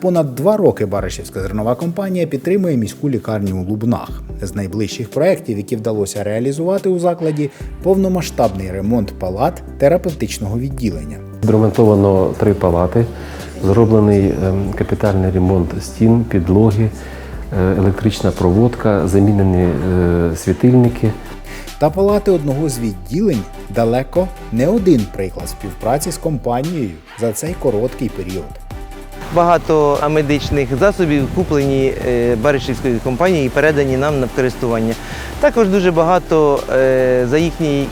понад два роки Баришівська зернова компанія підтримує міську лікарню у Лубнах. З найближчих проєктів, які вдалося реалізувати у закладі, повномасштабний ремонт палат терапевтичного відділення. Відремонтовано три палати, зроблений ем, капітальний ремонт стін, підлоги, е, електрична проводка, замінені е, світильники. Та палати одного з відділень далеко не один приклад співпраці з компанією за цей короткий період. Багато медичних засобів куплені е, Баришівською компанією і передані нам на користування. Також дуже багато е, за їхній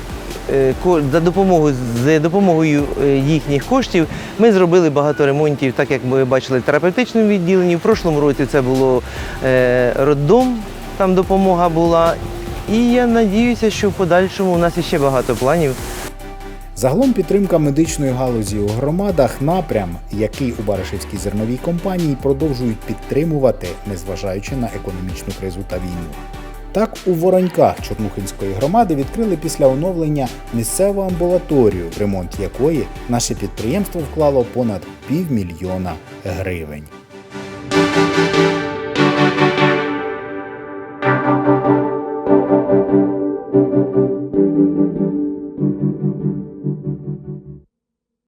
е, за допомогою з допомогою їхніх коштів ми зробили багато ремонтів, так як ви бачили, в терапевтичному відділенні. В прошлому році це було роддом, там допомога була. І я надіюся, що в подальшому у нас іще багато планів. Загалом підтримка медичної галузі у громадах напрям, який у Баришівській зерновій компанії продовжують підтримувати, незважаючи на економічну кризу та війну. Так, у Вороньках Чорнухинської громади відкрили після оновлення місцеву амбулаторію, в ремонт якої наше підприємство вклало понад півмільйона гривень.